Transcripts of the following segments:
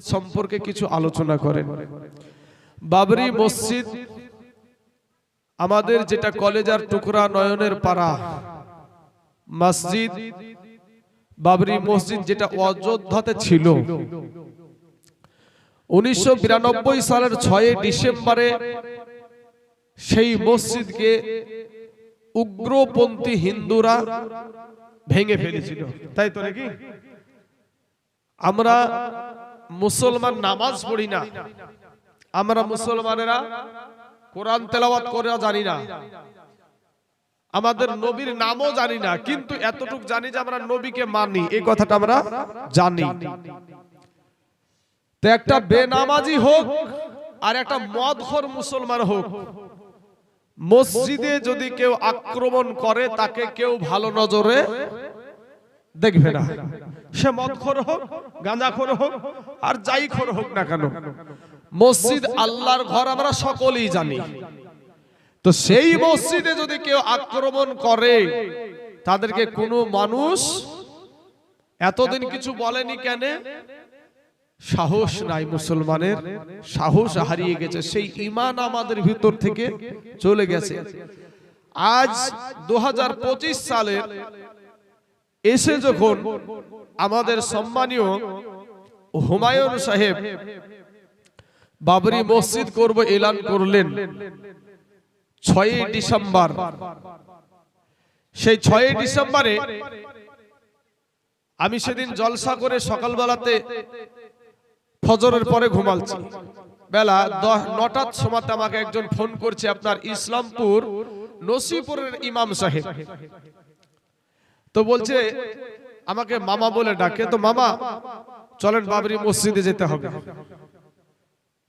সম্পর্কে কিছু আলোচনা করেন। বাবরি মসজিদ আমাদের যেটা কলেজার টুকরা নয়নের পাড়া। মসজিদ, বাবরি মসজিদ যেটা অযোধ্যাতে ছিল। উনিশশো বিরানব্বই সালের ছয় ডিসেম্বরে সেই মসজিদকে উগ্রপন্থী হিন্দুরা ভেঙে ফেলেছিল। তাই তো নাকি? আমরা মুসলমান নামাজ পড়ি না। আমরা মুসলমানেরা কোরআন তেলাওয়াত করে জানি না। আমাদের নবীর নামও জানি না কিন্তু এতটুক জানি যে আমরা নবীকে মানি। এই কথাটা আমরা জানি। তো একটা বেনামাজি হোক আর একটা মদখোর মুসলমান হোক মসজিদে যদি কেউ আক্রমণ করে তাকে কেউ ভালো নজরে দেখবে না। সে মদখোর হোক গাঁজাখোর হোক আর যাই খোর হোক না কেন। মসজিদ আল্লাহর ঘর আমরা সকলেই জানি। তো সেই মসজিদে যদি কেউ আক্রমণ করে তাদেরকে কোনো মানুষ এতদিন কিছু বলেনি কেন? সাহস নাই মুসলমানের। সাহস হারিয়ে গেছে। সেই ইমান আমাদের ভিতর থেকে চলে গেছে। আজ দু সালের এসে যখন আমাদের সম্মানীয় হুমায়ুন সাহেব বাবরি মসজিদ করব এলান করলেন ছয়ই ডিসেম্বর। সেই ছয়ই ডিসেম্বরে আমি সেদিন জলসা করে সকালবেলাতে ফজরের পরে ঘুমালছি। বেলা নটার সময়তে আমাকে একজন ফোন করছে, আপনার ইসলামপুর নসিপুরের ইমাম সাহেব। তো বলছে আমাকে মামা বলে ডাকে। তো মামা চলেন বাবরি মসজিদে যেতে হবে।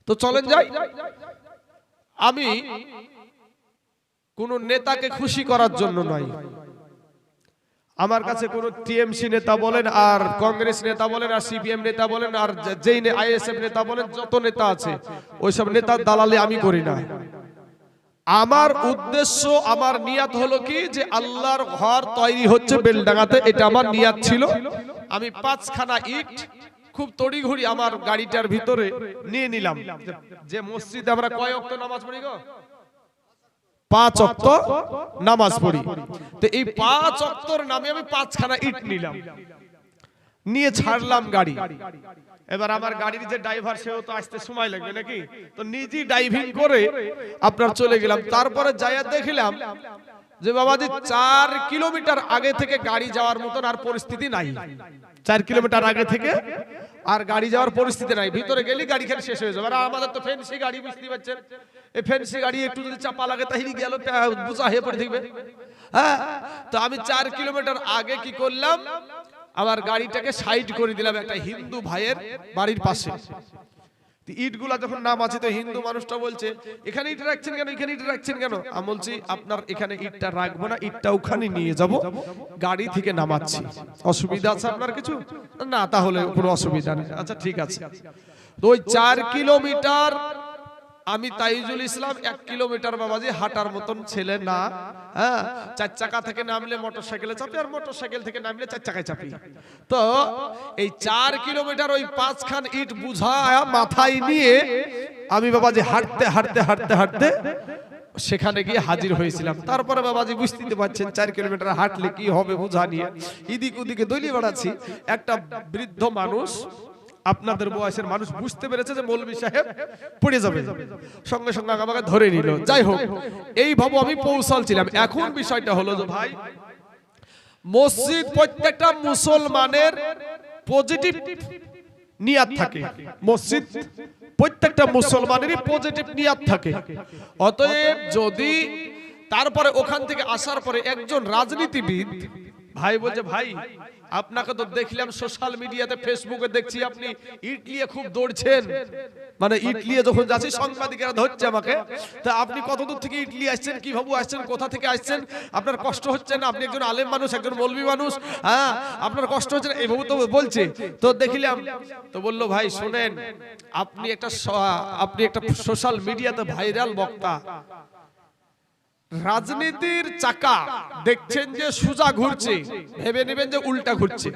তো চলেন যাই। আমি কোন নেতাকে খুশি করার জন্য নয় আমার কাছে কোন টিএমসি নেতা বলেন আর কংগ্রেস নেতা বলেন আর সিপিএম নেতা বলেন আর যেই আইএসএফ নেতা বলেন যত নেতা আছে ওইসব নেতার দালালি আমি করি না। আমার উদ্দেশ্য আমার নিয়াত হলো কি? যে আল্লাহর ঘর তৈরি হচ্ছে বেলডাঙ্গাতে এটা আমার নিয়াত ছিল। আমি পাঁচখানা ইট খুব তড়িঘড়ি আমার গাড়িটার ভিতরে নিয়ে নিলাম। যে মসজিদে আমরা কয় অক্ত নামাজ পড়ি গো? পাঁচ অক্ত নামাজ পড়ি। তো এই পাঁচ অক্তর নামে আমি পাঁচখানা ইট নিলাম। নিয়ে ছাড়লাম গাড়ি। এবার আমার গাড়ির যে ড্রাইভার সেও তো আসতে সময় লাগবে নাকি? তো নিজেই ড্রাইভিং করে আপনার চলে গেলাম। তারপরে যাইয়া দেখলাম যে বাবা বাবাজি চার কিলোমিটার আগে থেকে গাড়ি যাওয়ার মতন আর পরিস্থিতি নাই। চার কিলোমিটার আগে থেকে আর গাড়ি যাওয়ার পরিস্থিতি নাই। ভিতরে গেলি গাড়ি খেলে শেষ হয়ে যাবে। আর আমাদের তো ফেন্সি গাড়ি বুঝতে পারছেন? এই ফেন্সি গাড়ি একটু যদি চাপা লাগে তাহলে গেল বুঝা হয়ে পড়ে থাকবে। হ্যাঁ? তো আমি চার কিলোমিটার আগে কি করলাম? আমার গাড়িটাকে সাইড করে দিলাম একটা হিন্দু ভাইয়ের বাড়ির পাশে। ইটগুলা যখন নাম আছে তো হিন্দু মানুষটা বলছে, এখানে ইট রাখছেন কেন? এখানে ইট রাখছেন কেন? আমি বলছি, আপনার এখানে ইটটা রাখব না, ইটটা ওখানে নিয়ে যাব, গাড়ি থেকে নামাচ্ছি। অসুবিধা আছে আপনার কিছু? না, তাহলে কোনো অসুবিধা নেই। আচ্ছা ঠিক আছে। তো ওই চার কিলোমিটার আমি তাইজুল ইসলাম এক কিলোমিটার বাবাজি হাঁটার মতন ছেলে না। হ্যাঁ চার চাকা থেকে নামলে মোটর সাইকেলে চাপি আর মোটর সাইকেল থেকে নামলে চার চাকায় চাপি। তো এই চার কিলোমিটার ওই পাঁচখান ইট বুঝায় মাথায় নিয়ে আমি বাবাজি হাঁটতে হাঁটতে হাঁটতে হাঁটতে সেখানে গিয়ে হাজির হয়েছিলাম। তারপরে বাবাজি বুঝতে পারছেন চার কিলোমিটার হাঁটলে কি হবে বুঝা নিয়ে। ইদিক ওদিকে দলিয়ে বেড়াচ্ছি। একটা বৃদ্ধ মানুষ আপনাদের বয়সের মানুষ বুঝতে পেরেছে যে মৌলবী সাহেব পড়ে যাবে। সঙ্গে সঙ্গে আমাকে ধরে নিল। যাই হোক, এই ভাবো আমি পৌঁছালছিলাম। এখন বিষয়টা হলো যে ভাই, মসজিদ প্রত্যেকটা মুসলমানের পজিটিভ নিয়াত থাকে। মসজিদ প্রত্যেকটা মুসলমানেরই পজিটিভ নিয়াত থাকে। অতএব যদি তারপরে ওখান থেকে আসার পরে একজন রাজনীতিবিদ ভাই বলছে, ভাই আপনাকে তো দেখলাম সোশ্যাল মিডিয়াতে ফেসবুকে দেখছি আপনি নিয়ে খুব দৌড়ছেন। মানে নিয়ে যখন যাচ্ছি, সাংবাদিকেরা ধরছে আমাকে। তা আপনি কত দূর থেকে নিয়ে আসছেন, কীভাবে আসছেন, কোথা থেকে আসছেন? আপনার কষ্ট হচ্ছে না? আপনি একজন আলেম মানুষ, একজন মৌলবী মানুষ হ্যাঁ? আপনার কষ্ট হচ্ছে না? এইভাবে তো বলছে। তো দেখিলাম, তো বলল, ভাই, শুনেন, আপনি একটা আপনি একটা সোশ্যাল মিডিয়াতে ভাইরাল বক্তা। রাজনীতির চাকা। দেখছেন যে সুজা ঘুরছে, ভেবে নেবেন যে উল্টা ঘুরছে।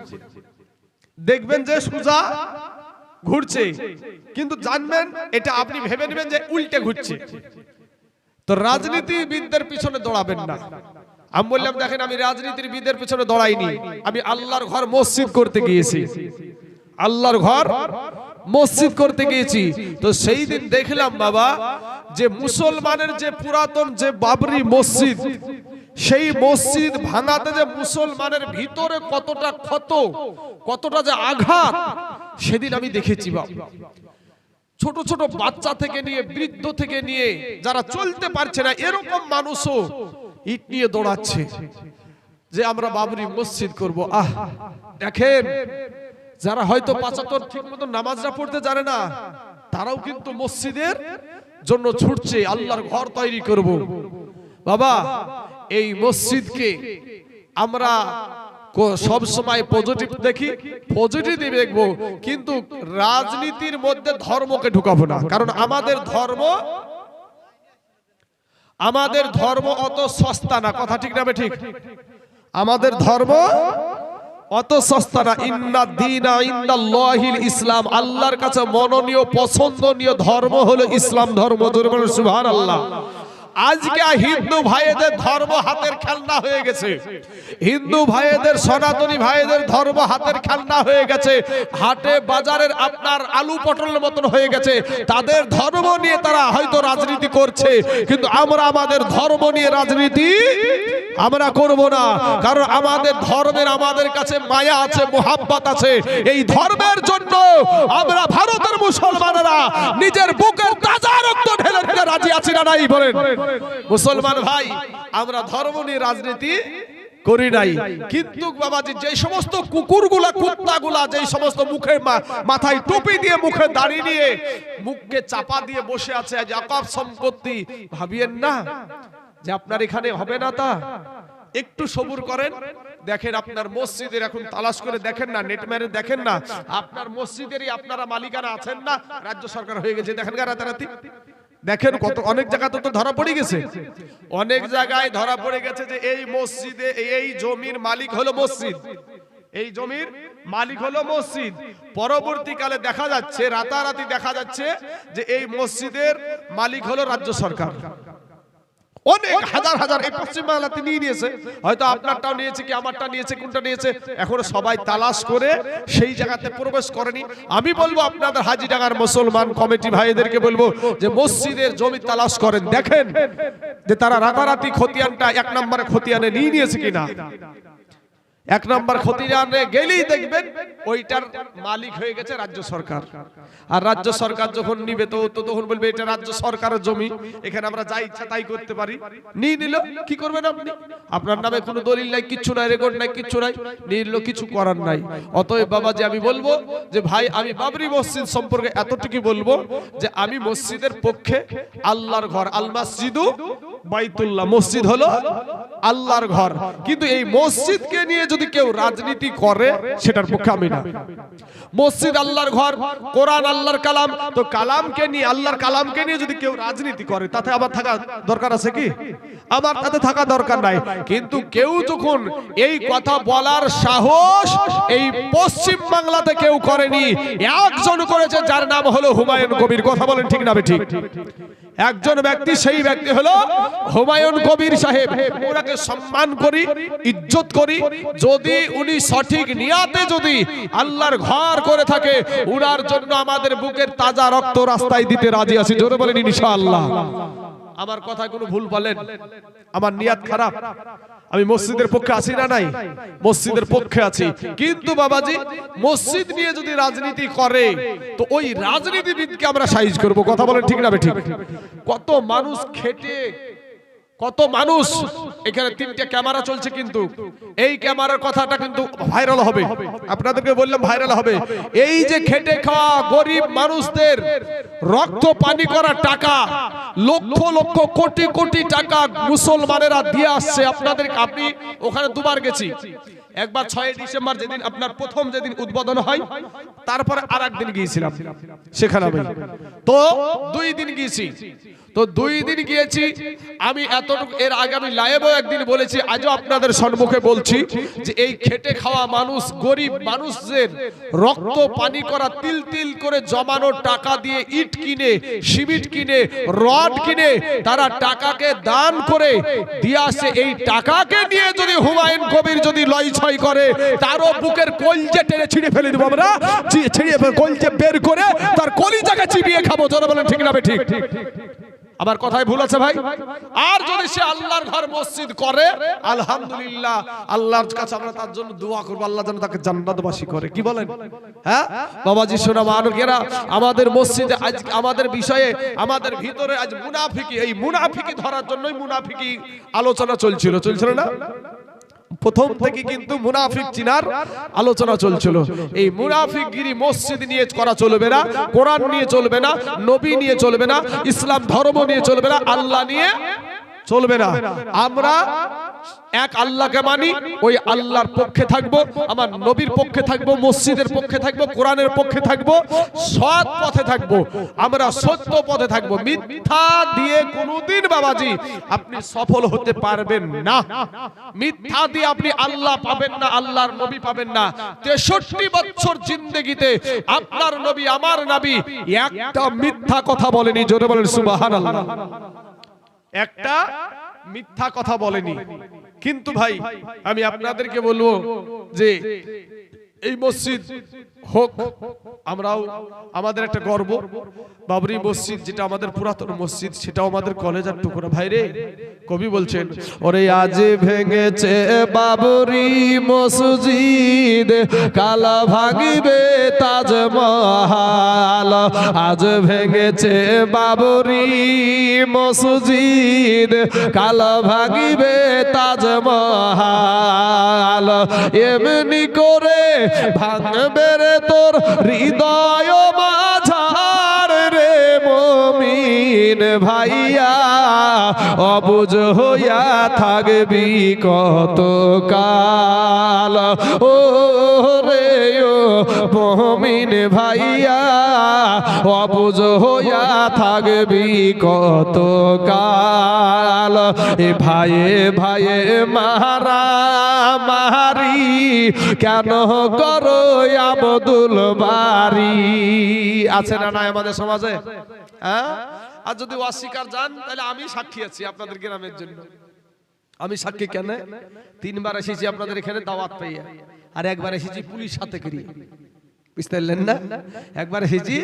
দেখবেন যে সুজা ঘুরছে, কিন্তু জানবেন এটা আপনি ভেবে নেবেন যে উল্টে ঘুরছে। তো রাজনীতিবিদদের পিছনে দৌড়াবেন না। আমি বললাম, দেখেন, আমি রাজনীতির বিদের পিছনে দৌড়াইনি। আমি আল্লাহর ঘর মসজিদ করতে গিয়েছি। আল্লাহর ঘর মসজিদ করতে গিয়েছি। তো সেই দিন দেখলাম বাবা যে মুসলমানের যে পুরাতন যে বাবরি মসজিদ সেই মসজিদ ভাঙাতে যে মুসলমানের ভিতরে কতটা ক্ষত কতটা যে আঘাত সেদিন আমি দেখেছি বাবা। ছোট ছোট বাচ্চা থেকে নিয়ে বৃদ্ধ থেকে নিয়ে যারা চলতে পারছে না এরকম মানুষও ইট নিয়ে দৌড়াচ্ছে যে আমরা বাবরি মসজিদ করব। আহ দেখেন যারা হয়তো পাঁচাত্তর ঠিক মতো নামাজটা পড়তে জানে না তারাও কিন্তু মসজিদের জন্য ছুটছে আল্লাহর ঘর তৈরি করব। বাবা এই মসজিদকে আমরা সব সময় পজিটিভ দেখি পজিটিভ দেখব কিন্তু রাজনীতির মধ্যে ধর্মকে ঢুকাবো না। কারণ আমাদের ধর্ম আমাদের ধর্ম অত সস্তা না কথা ঠিক না ঠিক? আমাদের ধর্ম অত সস্তা না। ইন্না দিনা ইন্দাল্লাহিল ইসলাম। আল্লাহর কাছে মননীয়, পছন্দনীয় ধর্ম হলো ইসলাম ধর্ম। সুবহানাল্লাহ। আজকে হিন্দু ভাইদের ধর্ম হাতের খেলনা হয়ে গেছে। হিন্দু ভাইদের সনাতনী ভাইদের ধর্ম হাতের খেলনা হয়ে গেছে। হাটে বাজারের আপনার আলু পটলের মতন হয়ে গেছে। তাদের ধর্ম নিয়ে তারা হয়তো রাজনীতি করছে। কিন্তু আমরা আমাদের ধর্ম নিয়ে রাজনীতি আমরা করব না। কারণ আমাদের ধর্মের আমাদের কাছে মায়া আছে মোহাব্বত আছে। এই ধর্মের জন্য আমরা ভারতের মুসলমানেরা নিজের বুকের রাজি আছি না নাই বলেন। মুসলমান ভাই আমরা ধর্ম নিয়ে রাজনীতি করি নাই। কিন্তু বাবাজি যে সমস্ত কুকুরগুলা কুত্তাগুলা যে সমস্ত মুখে মাথায় টুপি দিয়ে মুখে দাঁড়িয়ে নিয়ে মুখকে চাপা দিয়ে বসে আছে আজ আকাব সম্পত্তি। ভাবিয়েন না যে আপনার এখানে হবে না তা? একটু সবুর করেন। দেখেন আপনার মসজিদের এখন তালাশ করে দেখেন না নেট মেরে দেখেন না। আপনার মসজিদেরই আপনারা মালিকানা আছেন না? রাজ্য সরকার হয়ে গেছে দেখেন গা রাতারাতি। দেখেন কত অনেক জায়গাতে তো ধরা পড়ে গেছে। অনেক জায়গায় ধরা পড়ে গেছে যে এই মসজিদে এই জমির মালিক হলো মসজিদ। এই জমির মালিক হলো মসজিদ। পরবর্তীকালে দেখা যাচ্ছে রাতারাতি দেখা যাচ্ছে যে এই মসজিদের মালিক হলো রাজ্য সরকার। অনেক হাজার হাজার এই পশ্চিম বাংলাতে নিয়ে নিয়েছে। হয়তো আপনারটাও নিয়েছে কি আমারটা নিয়েছে কোনটা নিয়েছে? এখন সবাই তালাশ করে সেই জায়গাতে প্রবেশ করেনি। আমি বলব আপনাদের হাজিডাঙ্গার মুসলমান কমিটি ভাইদেরকে বলব যে মসজিদের জমি তালাশ করেন। দেখেন যে তারা রাতারাতি খতিয়ানটা এক নম্বরে খতিয়ানে নিয়ে নিয়েছে কিনা? এক নম্বর খতিয়ানে গেলেই দেখবেন ওইটার মালিক হয়ে গেছে রাজ্য সরকার। আর রাজ্য সরকার যখন নিবে তো তো তখন বলবে, এটা রাজ্য সরকারের জমি, এখানে আমরা যা ইচ্ছা তাই করতে পারি। নিয়ে নিল, কি করবেন আপনি? আপনার নামে কোনো দলিল নাই, কিচ্ছু নাই রেকর্ড নাই, কিচ্ছু নাই। নিয়ে নিল, কিছু করার নাই। অতএব বাবা যে আমি বলব যে ভাই, আমি বাবরি মসজিদ সম্পর্কে এতটুকু বলব যে আমি মসজিদের পক্ষে আল্লাহর ঘর আল মসজিদু বাইতুল্লাহ মসজিদ হলো আল্লাহর ঘর। কিন্তু এই মসজিদকে নিয়ে যদি কেউ রাজনীতি করে, সেটার পক্ষে আমি না। মসজিদ আল্লাহর ঘর, কোরআন আল্লাহর কালাম। তো কালামকে নিয়ে, আল্লাহর কালামকে নিয়ে যদি কেউ রাজনীতি করে, তাতে আমার থাকা দরকার আছে কি? আমার তাতে থাকা দরকার নাই। কিন্তু কেউ যখন এই কথা বলার সাহস এই পশ্চিম বাংলাতে কেউ করেনি, একজন করেছে যার নাম হলো হুমায়ুন কবির। কথা বলেন ঠিক না ঠিক। একজন ব্যক্তি সেই ব্যক্তি হলো হুমায়ুন কবির সাহেব। ওনাকে সম্মান করি, ইজ্জত করি। যদি উনি সঠিক নিয়াতে যদি আল্লাহর ঘর করে থাকে, উনার জন্য আমাদের বুকের তাজা রক্ত রাস্তায় দিতে রাজি আছি। জোরে বলেন ইনশাআল্লাহ। আমার কথায় কোনো ভুল বলেন? আমার নিয়াত খারাপ। আমি মসজিদের পক্ষে আছি না নাই? মসজিদের পক্ষে আছি। কিন্তু বাবাজি, মসজিদ নিয়ে যদি রাজনীতি করে, তো ওই রাজনীতিবিদকে আমরা সাইজ করব। কথা বলেন ঠিক না ঠিক? কত মানুষ খেটে কত মানুষ এখানে তিনটে ক্যামেরা চলছে কিন্তু। এই ক্যামেরার কথাটা কিন্তু ভাইরাল হবে। আপনাদেরকে বললাম ভাইরাল হবে। এই যে খেটে খাওয়া গরিব মানুষদের রক্ত পানি করা টাকা, লক্ষ লক্ষ কোটি কোটি টাকা মুসলমানেরা দিয়ে আসছে। আপনাদের, আপনি ওখানে দুবার গেছি। একবার ছয় ডিসেম্বর যেদিন আপনার প্রথম যেদিন উদ্বোধন হয় তারপরে আর একদিন গিয়েছিলাম। সেখানে আমি তো দুই দিন গিয়েছি। তো দুই দিন গিয়েছি। আমি এতটুকু এর আগে আমি লাইভও একদিন বলেছি আজও আপনাদের সম্মুখে বলছি যে এই খেটে খাওয়া মানুষ গরিব মানুষদের রক্ত পানি করা তিল তিল করে জমানো টাকা দিয়ে ইট কিনে সিমেন্ট কিনে রড কিনে তারা টাকাকে দান করে দিয়ে আসে এই টাকাকে নিয়ে যদি হুমায়ুন কবির যদি লয় ছয় করে, তারও বুকের কলজে টেনে ছিঁড়ে ফেলে দেবো আমরা। চি- ছিঁড়ে কলজে বের করে তার কলিজাকে চিবিয়ে খাব। যারা বলেন, ঠিক না ঠিক আমার কথায় ভুল আছে ভাই? আর যদি সে আল্লাহর ঘর মসজিদ করে, আলহামদুলিল্লাহ, আল্লাহর কাছে আমরা তার জন্য দোয়া করব। আল্লাহ যেন তাকে জান্নাতবাসী করে। কি বলেন? হ্যাঁ? বাবাজি, শোনা মানুষেরা আমাদের মসজিদে আজ আমাদের বিষয়ে, আমাদের ভিতরে আজ মুনাফিকি, এই মুনাফিকি ধরার জন্যই মুনাফিকি আলোচনা চলছিল। চলছিল না? প্রথম থেকে কিন্তু মুনাফিক চিনার আলোচনা চলছিল। এই মুনাফিক গিরি মসজিদ নিয়ে করা চলবে না, কোরআন নিয়ে চলবে না, নবী নিয়ে চলবে না, ইসলাম ধর্ম নিয়ে চলবে না, আল্লাহ নিয়ে চলবে না। আমরা এক আল্লাহকে মানি ওই আল্লাহর পক্ষে থাকব আমার নবীর পক্ষে থাকব মসজিদের পক্ষে থাকব কোরআনের পক্ষে থাকব সৎ পথে থাকব আমরা সত্য পথে থাকব। মিথ্যা দিয়ে কোনোদিন বাবাজি আপনি সফল হতে পারবেন না। মিথ্যা দিয়ে আপনি আল্লাহ পাবেন না আল্লাহর নবী পাবেন না। তেষট্টি বছর জিন্দগিতে আপনার নবী আমার নবী একটা মিথ্যা কথা বলেনি জোরে বলেন সুবাহান আল্লাহ একটা মিথ্যা কথা বলেনি। কিন্তু ভাই আমি আপনাদেরকে বলব যে এই মসজিদ হোক, আমরাও আমাদের একটা গর্ব। বাবরি মসজিদ যেটা আমাদের পুরাতন মসজিদ, সেটাও আমাদের কলেজের টুকরা। ভাই রে, কবি বলছেন, ওরে আজ ভেঙেছে বাবরি মসজিদ, কালা ভাঙিবে তাজমহাল আজ ভেঙেছে বাবরি মসজিদ, কালা ভাঙিবে তাজমহাল এমনি করে ভাঙবে রে তোর হৃদয় মাঝার। রে মমিন ভাইয়া, অবুজ হইয়া থাকবি কত কাল ও রে ও মমিন ভাইয়া, অবুজ হইয়া থাকবি কত কাল এ ভাইয়ে ভাইয়ে মারা, মারি, কেন করো আবদুল বাড়ি আছে না নাই আমাদের সমাজে? হ্যাঁ? আর যদি অস্বীকার যান তাহলে আমি সাক্ষী আছি আপনাদের গ্রামের জন্য। আমি সাক্ষী কেন? তিনবার এসেছি আপনাদের এখানে দাওয়াত পাইয়া। আর একবার এসেছি পুলিশ হাতে করিয়ে। বুঝতে পারলেন না? একবার এসেছি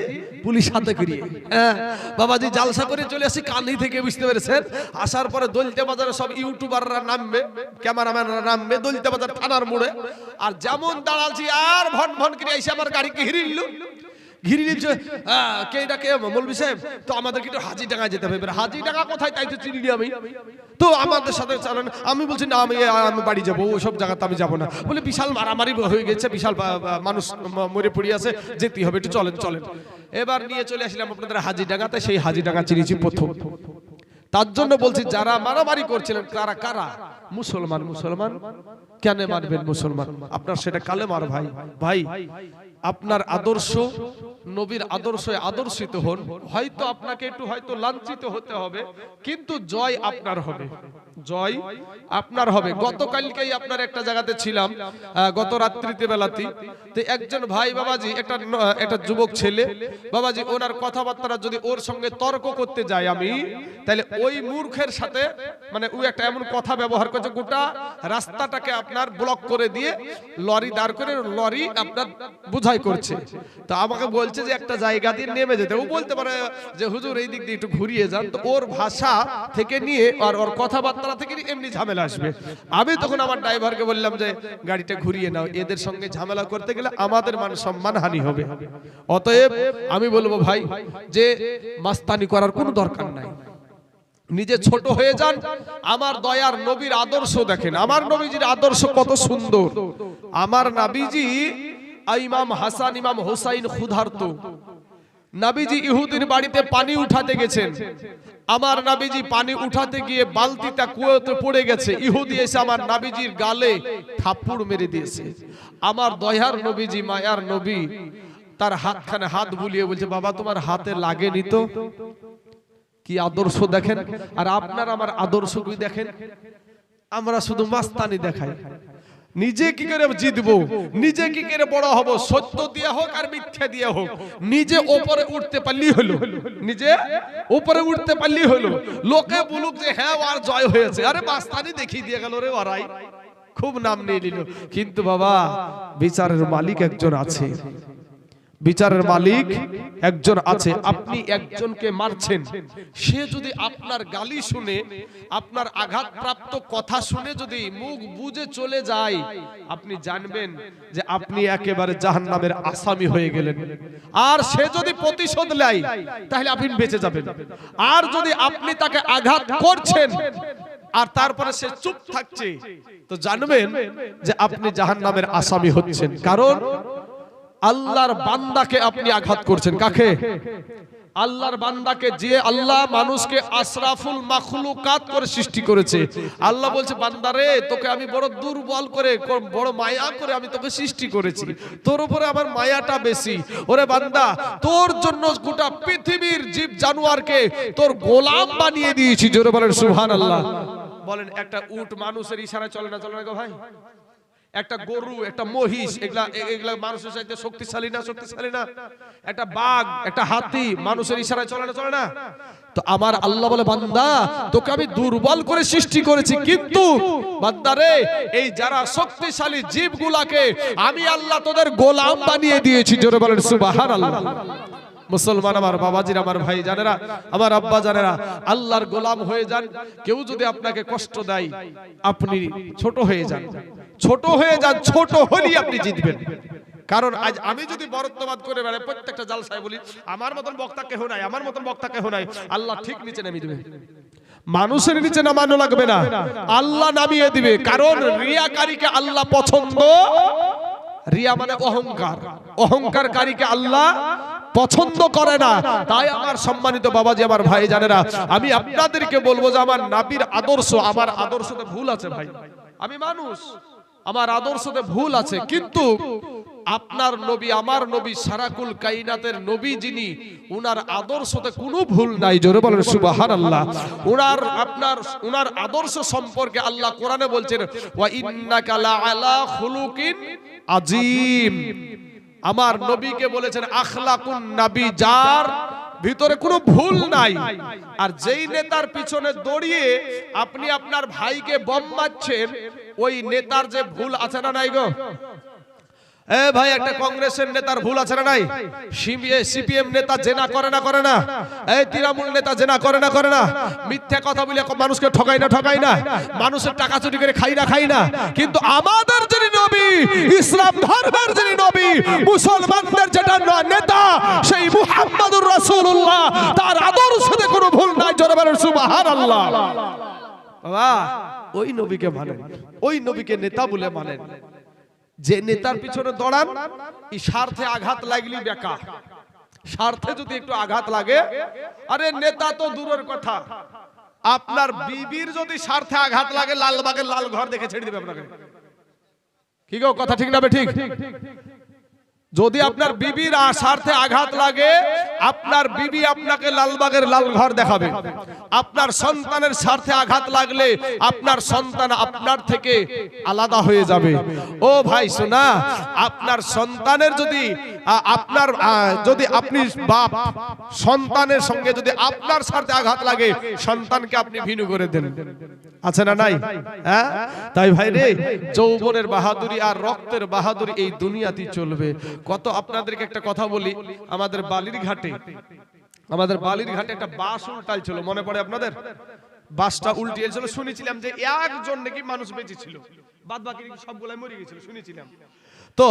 পুলিশ হাতে করিয়ে। হ্যাঁ, বাবাজি জালসা করে চলে আসি কালি থেকে বুঝতে পেরেছেন? আসার পরে দলিতে বাজারে সব ইউটিউবাররা নামবে ক্যামেরাম্যানরা নামবে দলিতে বাজার থানার মোড়ে। আর যেমন দাঁড়ালছি আর ভন ভন করে এসে আমার গাড়িকে হিরিল ঘিরি দিচ্ছে আহ, কে এটা কে? তো আমাদেরকে একটু যেতে হবে কোথায়? তাই তো চিনি আমি। তো আমাদের সাথে চালান আমি বলছি না আমি বাড়ি যাব। ওসব জায়গাতে আমি যাব না। বলে বিশাল মারামারি হয়ে গেছে। বিশাল মানুষ মরে পড়ে আছে। যেতে হবে একটু। চলেন চলেন। এবার নিয়ে চলে আসলাম আপনাদের হাজি ডাঙ্গাতে সেই হাজি ডাঙ্গা চিনিছি প্রথম। তার জন্য বলছি যারা মারামারি করছিলেন কারা কারা? মুসলমান মুসলমান? কেন মারবেন মুসলমান? আপনার সেটা কালে মার ভাই। ভাই আপনার আদর্শ নবীর আদর্শে আদর্শিত হন। হয়তো আপনাকে একটু হয়তো লাঞ্ছিত হতে হবে কিন্তু জয় আপনার হবে। জয় আপনার হবে। গতকালকেই আপনার একটা জায়গাতে ছিলাম গত রাত্রিতে বেলাতে। তো একজন ভাই বাবাজি একটা একটা যুবক ছেলে বাবাজি ওনার কথাবার্তা যদি ওর সঙ্গে তর্ক করতে যাই আমি তাহলে ওই মূর্খের সাথে মানে ও একটা এমন কথা ব্যবহার করছে গোটা রাস্তাটাকে আপনার ব্লক করে দিয়ে লরি দাঁড় করে লরি আপনার বুঝাই করছে। তো আমাকে বলছে যে একটা জায়গা দিয়ে নেমে যেতে। ও বলতে পারে যে, হুজুর, এই দিক দিয়ে একটু ঘুরিয়ে যান। তো ওর ভাষা থেকে নিয়ে আর ওর কথাবার্তা থেকে এমনি ঝামেলা আসবে। আমি তখন আমার ড্রাইভারকে বললাম যে, গাড়িটা ঘুরিয়ে নাও। এদের সঙ্গে ঝামেলা করতে গেলে আমাদের মান সম্মান হানি হবে। অতএব আমি বলব, ভাই, যে মাস্তানি করার কোনো দরকার নাই। নিজে ছোট হয়ে যান। আমার দয়ার নবীর আদর্শ দেখেন। আমার নবীজির আদর্শ কত সুন্দর। আমার নাবিজি ইমাম হাসান, ইমাম হোসাইন ক্ষুধার্ত। নাবিজি ইহুদির বাড়িতে পানি উঠাতে গেছেন। আমার নাবিজি পানি উঠাতে গিয়ে বালতিটা কুয়োতে পড়ে গেছে। ইহুদি এসে আমার নাবিজির গালে থাপ্পড় মেরে দিয়েছে। আমার দয়ার নবীজি, মায়ার নবী, তার হাতখানে হাত বুলিয়ে বলছে, বাবা, তোমার হাতে লাগেনি তো? কি আদর্শ দেখেন? আর আপনার আমার আদর্শ দেখেন? আমরা শুধু মাস্তানি দেখাই। নিজে কি করে জিতবো? নিজে কি করে বড় হব? সত্য দিয়ে হোক আর মিথ্যা দিয়ে হোক। নিজে ওপরে উঠতে পারলি হলো। নিজে উপরে উঠতে পারলি হলো। লোকে বলুক যে হ্যাঁ আর জয় হয়েছে। আরে বাস্তানি দেখিয়ে দিয়ে গেল রে ওরাই। খুব নাম নিয়ে নিল। কিন্তু বাবা বিচারের মালিক একজন আছে। বিচারের মালিক একজন আছে আপনি একজনকে মারছেন। সে যদি আপনার গালি শুনে আপনার আঘাতপ্রাপ্ত কথা শুনে যদি মুখ বুঝে চলে যায় আপনি জানবেন যে আপনি একেবারে জাহান্নামের আসামি হয়ে গেলেন। আর সে যদি প্রতিশোধ নেয় তাহলে আপনি বেঁচে যাবেন। আর যদি আপনি তাকে আঘাত করছেন আর তারপরে সে চুপ থাকছে তো জানবেন যে আপনি জাহান্নামের আসামি হচ্ছেন। কারণ আল্লাহর বান্দাকে আপনি আঘাত করছেন। কাকে? আল্লাহর বান্দাকে যে আল্লাহ মানুষকে আশরাফুল মাখলুকাত করে সৃষ্টি করেছে। আল্লাহ বলছে, বান্দারে, তোকে আমি বড় দুর্বল করে, বড় মায়া করে আমি তোকে সৃষ্টি করেছি। তোর উপরে আমার মায়াটা বেশি। ওরে বান্দা, তোর জন্য গোটা পৃথিবীর জীব জানোয়ারকে তোর গোলাম বানিয়ে দিয়েছি। জোরে বলেন, সুবহানাল্লাহ। বলেন, একটা উট মানুষের ইশারায় চলে না চলে না গো ভাই? একটা গরু একটা মহিষ এগুলা এগুলা মানুষের চাইতে শক্তিশালী না। শক্তিশালী না। একটা বাঘ একটা হাতি মানুষের ইশারায় চলে না চলে না। তো আমার আল্লাহ বলে বান্দা তোকে আমি দুর্বল করে সৃষ্টি করেছি কিন্তু বান্দা রে এই যারা শক্তিশালী জীবগুলাকে আমি আল্লাহ তোদের গোলাম বানিয়ে দিয়েছি জোরে বলেন সুবহানাল্লাহ। মুসলমান আমার বাবাজির, আমার ভাই জানেরা আমার আব্বা জানেরা আল্লাহর গোলাম হয়ে যান। কেউ যদি আপনাকে কষ্ট দেয়, আপনি ছোট হয়ে যান। ছোট হয়ে যান, ছোট হলেই আপনি জিতবেন। কারণ আজ আমি যদি বরত্ববাদ করে বেড়াই, প্রত্যেকটা জালসায় বলি, আমার মতন বক্তা কেহ নাই, আমার মতন বক্তা কেহ নাই, আল্লাহ ঠিক নিচে নামিয়ে দেবে। মানুষের নিচে নামানো লাগবে না। আল্লাহ নামিয়ে দিবে। কারণ রিয়াকারীকে আল্লাহ পছন্দ, রিয়া মানে অহংকার। অহংকারকারীকে আল্লাহ পছন্দ করে না। তাই আমার সম্মানিত বাবাজি, আমার ভাই জানেরা আমি আপনাদেরকে বলব যে আমার নাবির আদর্শ, আমার আদর্শতে ভুল আছে ভাই। আমি মানুষ, আমার আদর্শতে ভুল আছে। কিন্তু আপনার নবী, আমার নবী সারাকুল কাইনাতের নবী যিনি, উনার আদর্শতে কোনো ভুল নাই। জোরে বলেন সুবাহান আল্লাহ উনার আপনার, উনার আদর্শ সম্পর্কে আল্লাহ কোরআনে বলছেন, ওয়া ইন্নাকা লাআলা খুলুকিন আজিম আমার নবীকে বলেছেন, আখলাকুন নবী যার, ভিতরে কোনো ভুল নাই। আর যেই নেতার পিছনে দড়িয়ে আপনি আপনার ভাইকে বম মারছেন, ওই নেতার যে ভুল আছে না নাই গো? এ ভাই একটা কংগ্রেসের নেতার ভুল আছে না নাই? সিপিএম নেতা জেনা করে না করে না? এই তৃণমূল নেতা জেনা করে না করে না? মিথ্যা কথা বলে মানুষকে ঠকাই না ঠকাই না? মানুষের টাকা চুরি করে খাই না খাই না? কিন্তু আমাদের যিনি নবী ইসলাম ধর্মের যিনি নবী মুসলমানদের যেটা নেতা সেই মুহাম্মাদুর রাসূলুল্লাহ তার আদর্শতে কোনো ভুল নাই জোরে সুবহানাল্লাহ। বাবা ওই নবীকে মানেন। ওই নবীকে নেতা বলে মানেন। যে নেতার পিছনে দৌড়ান এই স্বার্থে আঘাত লাগলি বেকার। স্বার্থে যদি একটু আঘাত লাগে আরে নেতা তো দূরের কথা। আপনার বিবির যদি স্বার্থে আঘাত লাগে লালবাগের লাল ঘর দেখে ছেড়ে দিবে আপনাকে। কি গো কথা ঠিক না বে ঠিক? যদি আপনার বিবির স্বার্থে আঘাত লাগে, আপনার বিবি আপনাকে লালবাগের লাল ঘর দেখাবে। আপনার সন্তানের স্বার্থে আঘাত লাগলে আপনার সন্তান আপনার থেকে আলাদা হয়ে যাবে। ও ভাই শোনা আপনার সন্তানের যদি আপনার যদি আপনি বাপ, সন্তানের সঙ্গে যদি আপনার স্বার্থে আঘাত লাগে, সন্তানকে আপনি ভিনু করে দেন। আছে না নাই? হ্যাঁ? তাই ভাই রে, যৌবনের বাহাদুরি আর রক্তের বাহাদুরি এই দুনিয়াতেই চলবে। কত আপনাদেরকে একটা কথা বলি, আমাদের বালির ঘাটে, আমাদের বালির ঘাটে একটা বাস উল্টাল ছিল, মনে পড়ে আপনাদের? বাসটা উল্টিয়েছিল শুনেছিলাম যে একজন নাকি মানুষ বেঁচে ছিল বাদ বাকি সবগুলাই মরে গেছিল, শুনেছিলাম। তো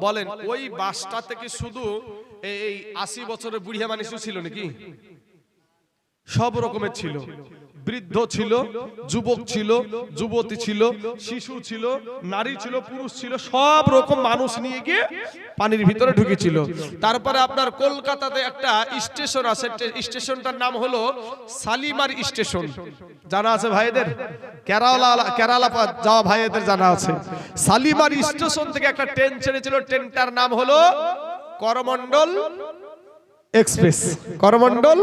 বলেন, ওই বাসটা থেকে শুধু এই- আশি বছরের বুড়িয়া মানুষ ছিল নাকি? সব রকমের ছিল। বৃদ্ধ ছিল, যুবক ছিল, যুবতী ছিল, শিশু ছিল, নারী ছিল, পুরুষ ছিল, সব রকম মানুষ নিয়ে গিয়ে পানির ভিতরে ঢুকেছিল। তারপরে আপনার কলকাতাতে একটা স্টেশন আছে, স্টেশনটার নাম হলো শালিমার স্টেশন। জানা আছে ভাইদের? কেরালা কেরালা যাওয়া ভাইদের জানা আছে। শালিমার স্টেশন থেকে একটা ট্রেন ছেড়েছিল, ট্রেনটার নাম হলো করমন্ডল এক্সপ্রেস করমন্ডল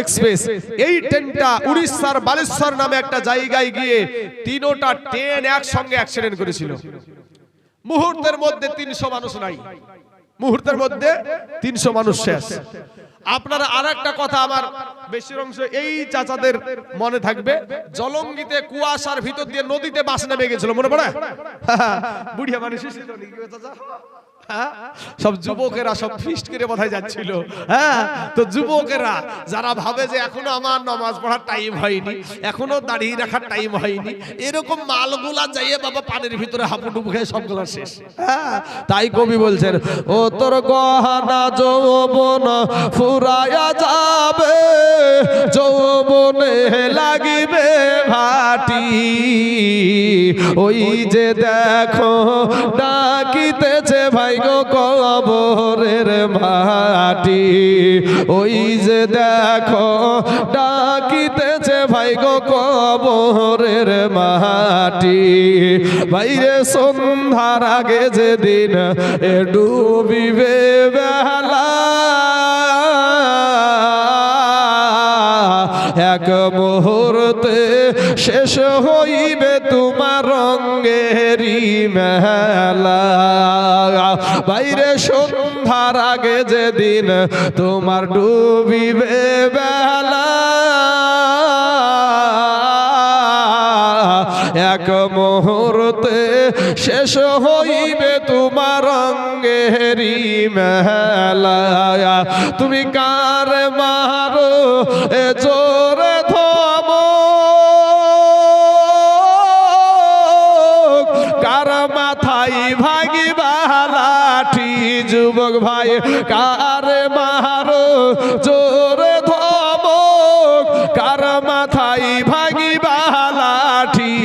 এক্সপ্রেস এই ট্রেনটা উড়িষ্যার বালেশ্বর নামে একটা জায়গায় গিয়ে তিনোটা ট্রেন একসঙ্গে অ্যাক্সিডেন্ট করেছিল। মুহূর্তের মধ্যে তিনশো মানুষ নাই। মুহূর্তের মধ্যে তিনশো মানুষ শেষ। আপনার আর একটা কথা আমার বেশির অংশ এই চাচাদের মনে থাকবে, জলঙ্গিতে কুয়াশার ভিতর দিয়ে নদীতে বাস নেমে গেছিল, মনে পড়ে? বুড়িয়া মানুষ চাচা? হ্যাঁ? সব যুবকেরা সব ফিস্ট করে বোধহয় যাচ্ছিল। হ্যাঁ? তো যুবকেরা, যারা ভাবে যে এখনও আমার নামাজ পড়ার টাইম হয়নি, এখনও দাঁড়িয়ে রাখার টাইম হয়নি, এরকম মালগুলা যাইয়ে বাবা পানির ভিতরে হাঁপুডুবু খেয়ে সবগুলা শেষ। হ্যাঁ? তাই কবি বলছেন, ও তোর গহনা যৌবন ফুরায়া যাবে, যৌবনে লাগিবে ভাটি। ওই যে দেখো, ডাকিতেছে ভাই গো কবরের মাটি, ওই যে দেখো ডাকিতেছে ভাই গো কবরের মাটি। বাইরে সন্ধ্যার আগে যেদিন এ ডুবিবে এক মুহূর্তে শেষ হইবে তোমার রঙ্গেরি মেলা। বাইরে সন্ধ্যার আগে যেদিন তোমার ডুবিবে বেলা। এক মুহূর্তে শেষ হইবে তোমার রঙ্গেরি মেলা তুমি কার মারো? এ জোরে যুবক ভাই কার মারো জোরে ধমক? কার মাথায় ভাঙিবা লাঠি?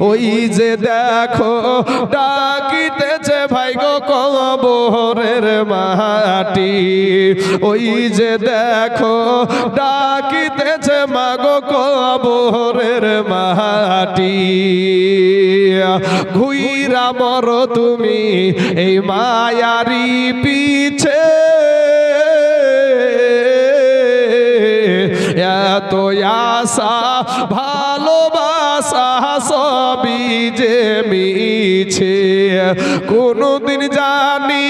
ওই যে দেখো ডাকিতেছে ভাই গো কবরের মাটি, ওই যে দেখো ডাকিতেছে মা মাগো কবরের মাটি। ঘুইরা মর তুমি এই মায়ারি পিছে। এত আশা ভালোবাসা কোনদিন জানি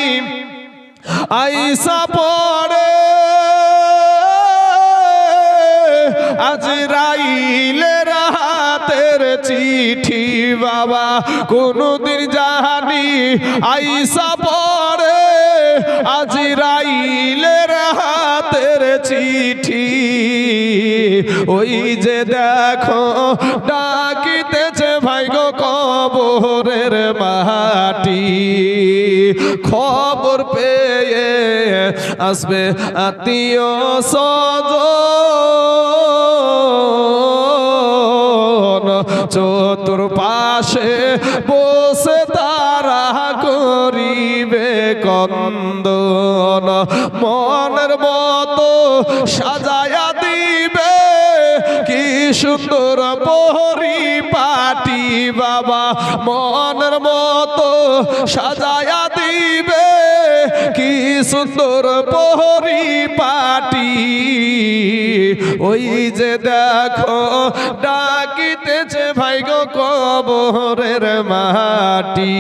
আইসা পড়ে। আজ রাইলের হাতের চিঠি বাবা, কোনদিন জানি আইসা পড়ে। আজ রাইলের হাতের চিঠি। ওই যে দেখো গো কবরের মাটি। খবর পেয়ে আসবে আত্মীয় সজন চতুর্পাশে বসে তারা করিবে কন্দন। মনের মতো সাজায়া দিবে। কি সুন্দর পরি পাটি বাবা মনের মতো সাজায়া দিবে কি সুন্দর পরি পাটি ওই যে দেখো, ডাকিতেছে ভাই গো কবরের মাটি।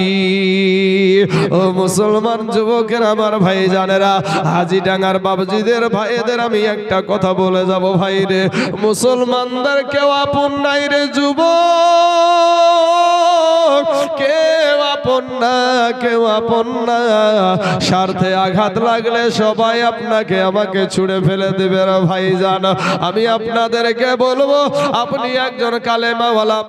ও মুসলমান যুবকের আমার ভাই জানেরা হাজি ডাঙ্গার বাবজিদের ভাইদের আমি একটা কথা বলে যাব ভাই রে। মুসলমানদের কেউ আপন নাই রে যুবক। কেউ আপন না, কেউ আপন না। স্বার্থে আঘাত লাগলে সবাই আপনাকে আমাকে ছুড়ে ফেলে দেবে ভাই জান আমি আপনাদেরকে বলব, আপনি একজন কালেমাওয়ালা